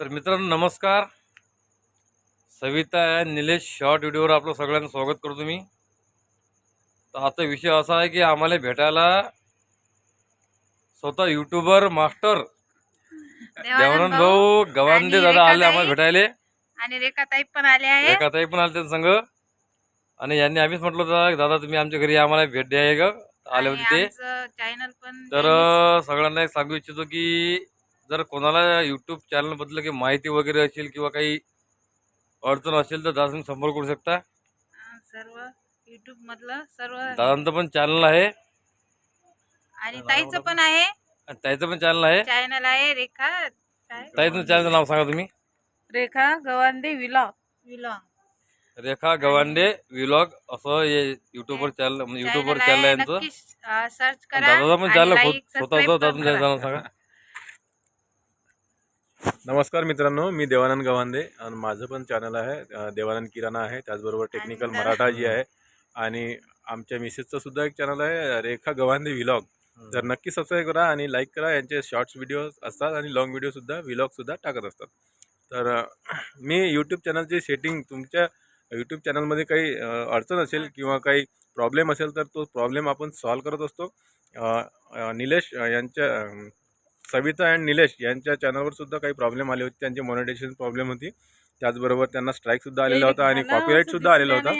तर मित्रांनो नमस्कार. सविता निलेश शॉर्ट व्हिडिओवर आपलं सगळ्यांचं स्वागत करतो मी. तर आता विषय असा आहे की आम्हाला भेटायला स्वतः युट्यूबर मास्टर देवानंद भाऊ आणि दादा आले. आम्हाला भेटायले. आणि रेखाताई पण आले आहे रेखाताई पण आले त्यांच्या संघ आणि यांनी आम्हीच म्हटलं होतं दादा तुम्ही आमच्या घरी आम्हाला भेट द्या का आले होते ते. चॅनल पण तर सगळ्यांना एक सांगू इच्छितो की जर कोणाला यूट्यूब चॅनलबद्दल काही माहिती वगैरे असेल किंवा काही अडचण असेल तर दादा तुम्ही संपर्क करू शकता. सर्व युट्यूब मधलं सर्व दादांचं पण चॅनल आहे. आणि ताईचं पण आहे. आणि ताईचं पण चॅनल आहे. चॅनल आहे रेखा काय? ताईचं चॅनलचं नाव सांगा तुम्ही. Rekha Gawande vlog vlog Rekha Gawande vlog असं हे युट्यूबवर चॅनल म्हणजे युट्यूबवर चॅनल आहे यांचं. नक्की सर्च करा दादाचा पण आणि चॅनल like, स्वतःचं subscribe दादा करा. चॅनल सांगा. नमस्कार मित्रांनो मी देवानंद गवांदे आणि माझं पण चॅनल आहे देवानंद किराणा आहे. त्याचबरोबर टेक्निकल मराठा जी आहे आणि आमच्या मिसेसचं सुद्धा एक चॅनल आहे रेखा गवांदे व्लॉग. तर नक्की सबस्क्राईब करा आणि लाईक करा. यांचे शॉर्ट्स व्हिडिओ असतात आणि लॉंग व्हिडिओसुद्धा व्लॉगसुद्धा टाकत असतात. तर मी यूट्यूब चॅनलची सेटिंग तुमच्या यूट्यूब चॅनलमध्ये काही अडचण असेल किंवा काही प्रॉब्लेम असेल तर तो प्रॉब्लेम आपण सॉल्व करत असतो. निलेश यांच्या सविता अँड निलेश यांच्या चॅनलवर सुद्धा काही प्रॉब्लेम आले होते. त्यांची मॉनिटायझेशन प्रॉब्लेम होती. त्याचबरोबर त्यांना स्ट्राईक सुद्धा आलेला होता आणि कॉपीराईट सुद्धा आलेला होता.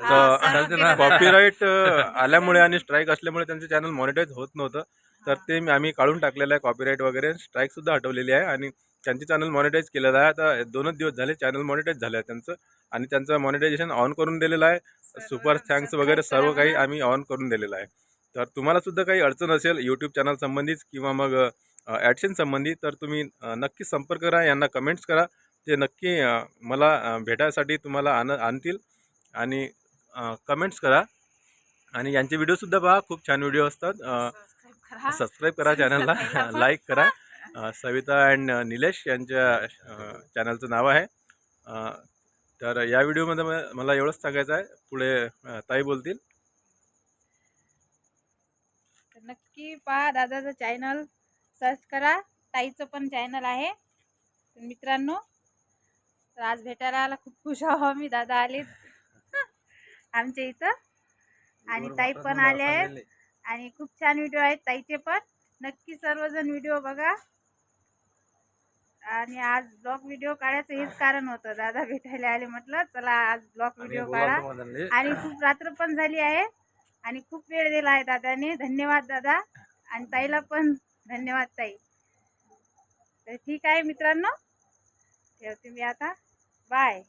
तर कॉपीराईट आल्यामुळे आणि स्ट्राईक असल्यामुळे त्यांचं चॅनल मॉनिटाईज होत नव्हतं. तर ते आम्ही काढून टाकलेलं आहे कॉपीराईट वगैरे. स्ट्राईक सुद्धा हटवलेली आहे आणि त्यांचे चॅनल मॉनिटाईज केलेलं आहे. आता दोनच दिवस झाले चॅनल मॉनिटाईज झालं आहे त्यांचं. आणि त्यांचं मॉनिटायझेशन ऑन करून दिलेलं आहे. सुपर थँक्स वगैरे सर्व काही आम्ही ऑन करून दिलेलं आहे. तर तुम्हाला सुद्धा काही अडचण असेल यूट्यूब चॅनल संबंधित किंवा मग ॲडशन संबंधित तर तुम्ही नक्की संपर्क करा यांना कमेंट्स करा. ते नक्की मला भेटायसाठी तुम्हाला आण आणतील. आणि कमेंट्स करा. आणि यांचे व्हिडिओसुद्धा पहा. खूप छान व्हिडिओ असतात. सबस्क्राईब करा. चॅनलला लाईक करा. सविता अँड निलेश यांच्या चॅनलचं नाव आहे. तर या व्हिडिओमध्ये मला एवढंच सांगायचं आहे. पुढे ताई बोलतील. तर नक्की पहा दादाचं चॅनल सर्च करा. ताईचं पण चॅनल आहे. तर मित्रांनो तर आज भेटायला आला खूप खुश आहो मी दादा आले. आमच्या इथं. आणि ताई पण आले आहेत. आणि खूप छान व्हिडिओ आहेत ताईचे पण. नक्की सर्वजण व्हिडिओ बघा. आणि आज ब्लॉग व्हिडिओ काढायचं हेच कारण होतं. दादा भेटायला आले म्हटलं चला आज ब्लॉग व्हिडिओ काढा. आणि खूप रात्र पण झाली आहे. आणि खूप वेळ दिला आहे दादाने. धन्यवाद दादा. आणि ताईला पण धन्यवाद ताई. तर ठीक आहे मित्रांनो. ठेवते मी आता. बाय